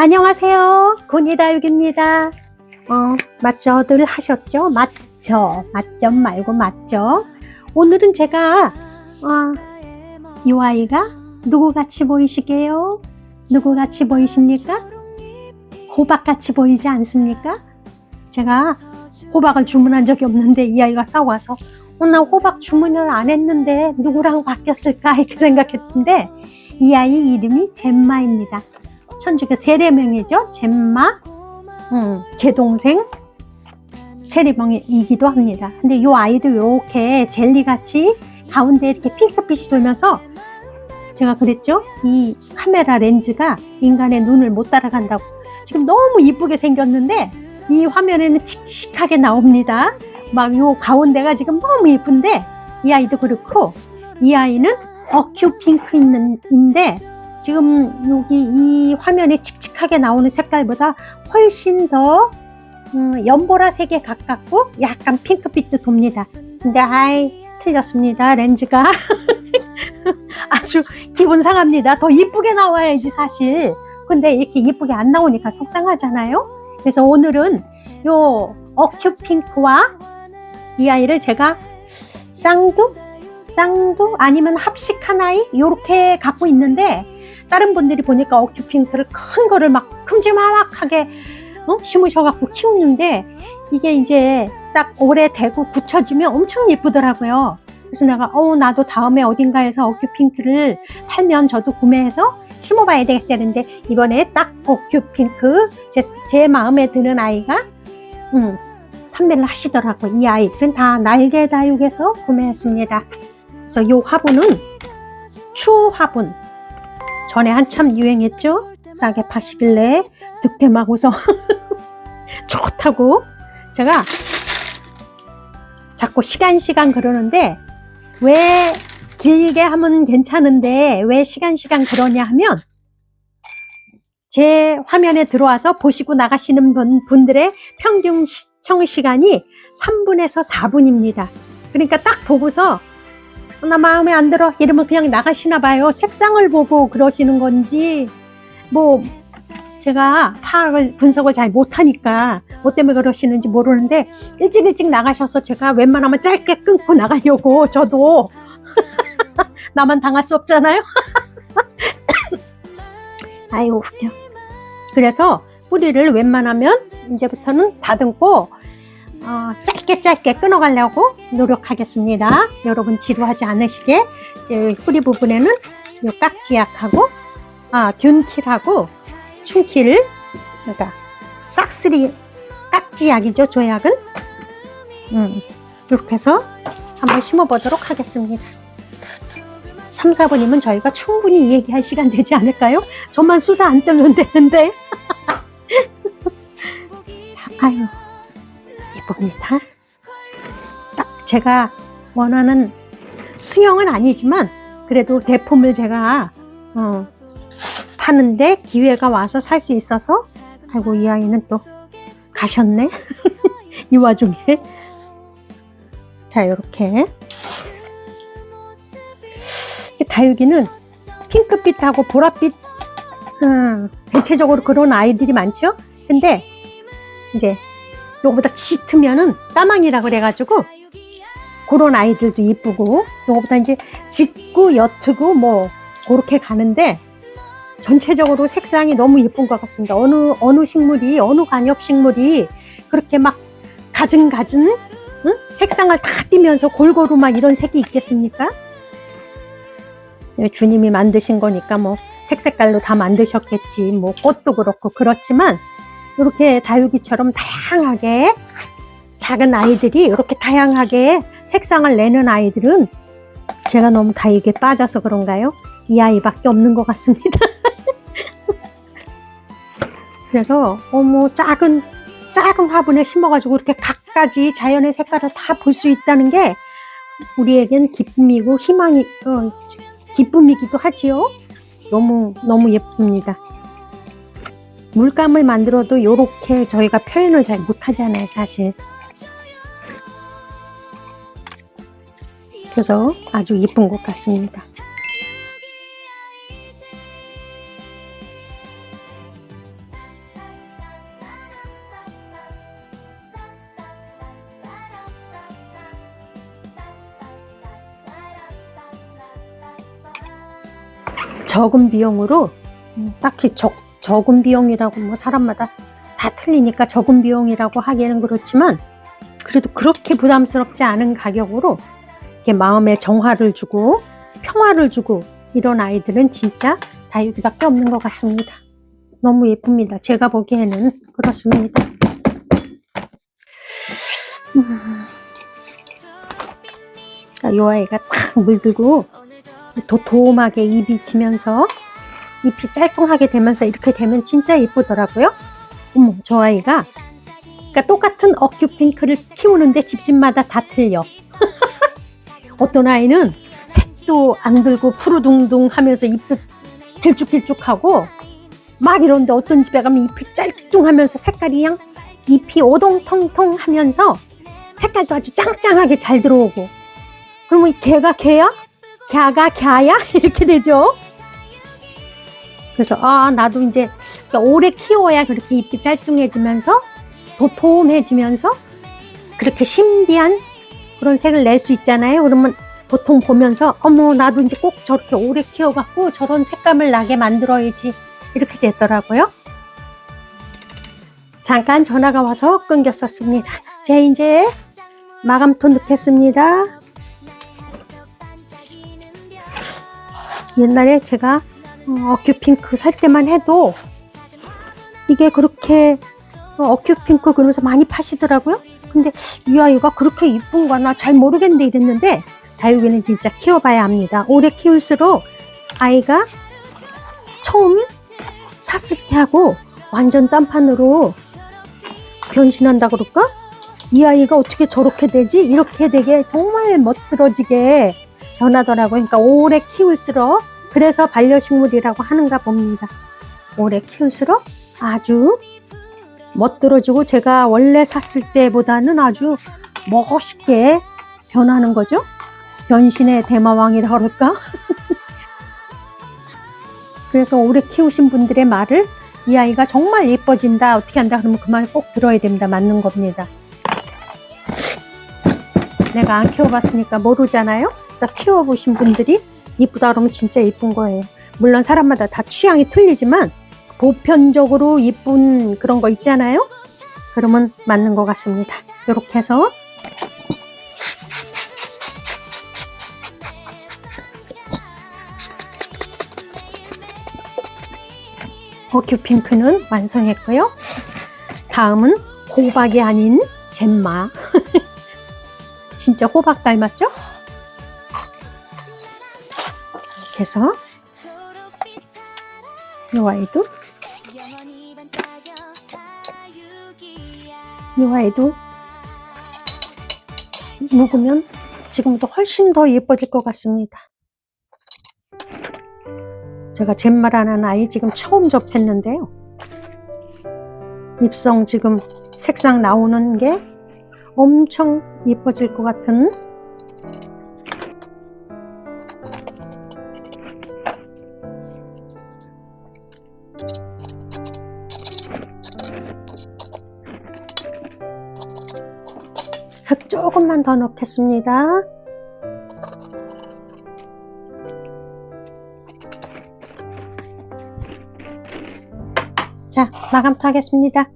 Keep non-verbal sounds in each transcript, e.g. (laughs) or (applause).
안녕하세요. 고니다육입니다. 어, 맞죠들 하셨죠? 맞죠. 맞점 말고 맞죠? 오늘은 제가, 어, 이 아이가 누구 같이 보이시게요? 누구 같이 보이십니까? 호박 같이 보이지 않습니까? 제가 호박을 주문한 적이 없는데 이 아이가 딱 와서 어, 나 호박 주문을 안 했는데 누구랑 바뀌었을까 이렇게 생각했는데 이 아이 이름이 젬마입니다. 천주교 세례명이죠. 젬마, 음, 제 동생 세례명이기도 합니다. 근데 이 아이도 이렇게 젤리같이 가운데 이렇게 핑크빛이 돌면서 제가 그랬죠. 이 카메라 렌즈가 인간의 눈을 못 따라간다고. 지금 너무 이쁘게 생겼는데 이 화면에는 칙칙하게 나옵니다. 막 요 가운데가 지금 너무 예쁜데 이 아이도 그렇고 이 아이는 어큐 핑크 있는 인데 지금 여기 이 화면에 칙칙하게 나오는 색깔보다 훨씬 더 음, 연보라색에 가깝고 약간 핑크빛도 돕니다. 근데 아이 틀렸습니다. 렌즈가 (laughs) 아주 기분 상합니다. 더 이쁘게 나와야지 사실. 근데 이렇게 이쁘게 안 나오니까 속상하잖아요. 그래서 오늘은 요 어큐 핑크와 이 아이를 제가 쌍두 쌍두 아니면 합식한 아이 요렇게 갖고 있는데 다른 분들이 보니까 어큐 핑크를 큰 거를 막 큼지막하게 어? 심으셔갖고 키우는데 이게 이제 딱 오래 되고 굳혀지면 엄청 예쁘더라고요. 그래서 내가 어 나도 다음에 어딘가에서 어큐 핑크를 팔면 저도 구매해서 심어봐야 되겠다는데 이번에 딱 어큐 핑크 제, 제 마음에 드는 아이가 음, 판매를 하시더라고요. 이 아이들은 다 날개 다육에서 구매했습니다. 그래서 이 화분은 추 화분 전에 한참 유행했죠. 싸게 파시길래 득템하고서 (laughs) 좋다고 제가 자꾸 시간 시간 그러는데 왜 길게 하면 괜찮은데 왜 시간 시간 그러냐 하면 제 화면에 들어와서 보시고 나가시는 분, 분들의 평균 시청 시간이 3분에서 4분입니다. 그러니까 딱 보고서 어, 나 마음에 안 들어 이러면 그냥 나가시나 봐요. 색상을 보고 그러시는 건지 뭐 제가 파악을 분석을 잘 못하니까 뭐 때문에 그러시는지 모르는데 일찍 일찍 나가셔서 제가 웬만하면 짧게 끊고 나가려고 저도 (laughs) 나만 당할 수 없잖아요. (laughs) 아이고 웃겨. 그래서 뿌리를 웬만하면 이제부터는 다듬고 어, 짧게 짧게 끊어가려고 노력하겠습니다. 여러분 지루하지 않으시게 뿌리 부분에는 요 깍지약하고 아 균킬하고 충킬 그러니까 싹쓸이 깍지약이죠 조약은 음, 이렇게 해서 한번 심어보도록 하겠습니다. 3, 4분이면 저희가 충분히 얘기할 시간 되지 않을까요? 저만 수다 안 떨면 되는데. (laughs) 자, 아유, 예쁩니다. 딱 제가 원하는 수영은 아니지만 그래도 대품을 제가 어, 파는데 기회가 와서 살 수 있어서 아이고 이 아이는 또 가셨네. (laughs) 이 와중에. 자 이렇게. 다육이는 핑크빛하고 보랏빛 음, 대체적으로 그런 아이들이 많죠? 근데 이제 요거보다 짙으면은 까망이라 그래가지고 그런 아이들도 이쁘고 요거보다 이제 짙고 옅고 뭐 그렇게 가는데 전체적으로 색상이 너무 예쁜 것 같습니다. 어느 어느 식물이 어느 관엽 식물이 그렇게 막 가증가증 응? 색상을 다 띠면서 골고루 막 이런 색이 있겠습니까? 네, 주님이 만드신 거니까 뭐 색색깔로 다 만드셨겠지. 뭐 꽃도 그렇고 그렇지만 이렇게 다육이처럼 다양하게 작은 아이들이 이렇게 다양하게 색상을 내는 아이들은 제가 너무 다육에 빠져서 그런가요? 이 아이밖에 없는 것 같습니다. (laughs) 그래서 어머 작은 작은 화분에 심어가지고 이렇게 각가지 자연의 색깔을 다 볼 수 있다는 게 우리에겐 기쁨이고 희망이 어, 기쁨이기도 하지요. 너무 너무 예쁩니다. 물감을 만들어도 이렇게 저희가 표현을 잘 못하잖아요 사실. 그래서 아주 예쁜 것 같습니다. 적은 비용으로 음, 딱히 적 적은 비용이라고 뭐 사람마다 다 틀리니까 적은 비용이라고 하기에는 그렇지만 그래도 그렇게 부담스럽지 않은 가격으로 이렇게 마음에 정화를 주고 평화를 주고 이런 아이들은 진짜 다육이밖에 없는 것 같습니다. 너무 예쁩니다. 제가 보기에는 그렇습니다. 음. 이 아이가 탁 물들고 도톰하게 입이 지면서 잎이 짤뚱하게 되면서 이렇게 되면 진짜 예쁘더라고요. 어머, 저 아이가 그러니까 똑같은 어큐핑크를 키우는데 집집마다 다 틀려. (laughs) 어떤 아이는 색도 안 들고 푸르둥둥 하면서 잎도 길쭉길쭉하고 막 이런데 어떤 집에 가면 잎이 짤뚱하면서 색깔이 그냥 잎이 오동통통 하면서 색깔도 아주 짱짱하게 잘 들어오고 그러면 걔가 걔야? 걔가 걔야? 이렇게 되죠. 그래서 아 나도 이제 그러니까 오래 키워야 그렇게 잎이 짤뚱해지면서 도톰해지면서 그렇게 신비한 그런 색을 낼 수 있잖아요. 그러면 보통 보면서 어머 나도 이제 꼭 저렇게 오래 키워갖고 저런 색감을 나게 만들어야지 이렇게 되더라고요. 잠깐 전화가 와서 끊겼었습니다. 제 이제 마감톤 넣겠습니다. 옛날에 제가 어, 어큐핑크 살 때만 해도 이게 그렇게 어, 어큐핑크 그러면서 많이 파시더라고요. 근데 이 아이가 그렇게 이쁜가 나 잘 모르겠는데 이랬는데 다육이는 진짜 키워봐야 합니다. 오래 키울수록 아이가 처음 샀을 때 하고 완전 딴판으로 변신한다 그럴까? 이 아이가 어떻게 저렇게 되지? 이렇게 되게 정말 멋들어지게 변하더라고요. 그러니까 오래 키울수록 그래서 반려식물이라고 하는가 봅니다. 오래 키울수록 아주 멋들어지고 제가 원래 샀을 때보다는 아주 멋있게 변하는 거죠. 변신의 대마왕이라 그럴까? (laughs) 그래서 오래 키우신 분들의 말을 이 아이가 정말 예뻐진다 어떻게 한다 그러면 그 말 꼭 들어야 됩니다. 맞는 겁니다. 내가 안 키워봤으니까 모르잖아요. 나 키워보신 분들이 이쁘다 그러면 진짜 이쁜 거예요. 물론 사람마다 다 취향이 틀리지만 보편적으로 이쁜 그런 거 있잖아요. 그러면 맞는 것 같습니다. 이렇게 해서 어큐핑크는 완성했고요. 다음은 호박이 아닌 잼마. (laughs) 진짜 호박 닮았죠? 해서 이 아이도 이 아이도 묵으면 지금보다 훨씬 더 예뻐질 것 같습니다. 제가 잼마라는 아이 지금 처음 접했는데요. 입성 지금 색상 나오는 게 엄청 예뻐질 것 같은 흙 조금만 더 넣겠습니다. 자, 마감토 하겠습니다.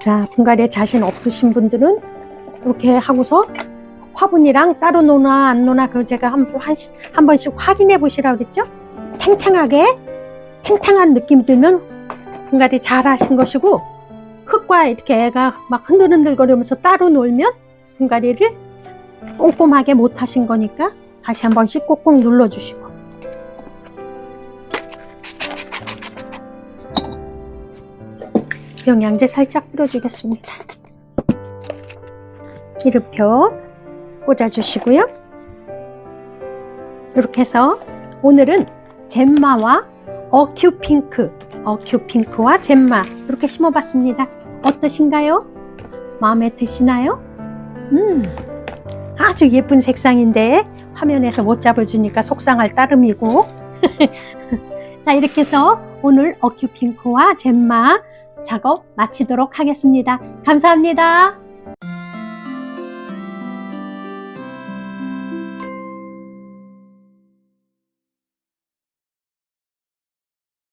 자, 분갈이에 자신 없으신 분들은 이렇게 하고서 화분이랑 따로 노나 안 노나 그 제가 한, 번- 한, 한 번씩 확인해 보시라고 그랬죠? 탱탱하게 탱탱한 느낌 들면 분갈이 잘 하신 것이고 흙과 이렇게 애가 막 흔들흔들거리면서 따로 놀면 분갈이를 꼼꼼하게 못 하신 거니까 다시 한 번씩 꼭꼭 눌러주시고 영양제 살짝 뿌려주겠습니다. 이름표 꽂아주시고요. 이렇게 해서 오늘은 잼마와 어큐핑크, 어큐핑크와 잼마 이렇게 심어봤습니다. 어떠신가요? 마음에 드시나요? 음, 아주 예쁜 색상인데 화면에서 못 잡아주니까 속상할 따름이고 (laughs) 자 이렇게 해서 오늘 어큐핑크와 잼마 작업 마치도록 하겠습니다. 감사합니다.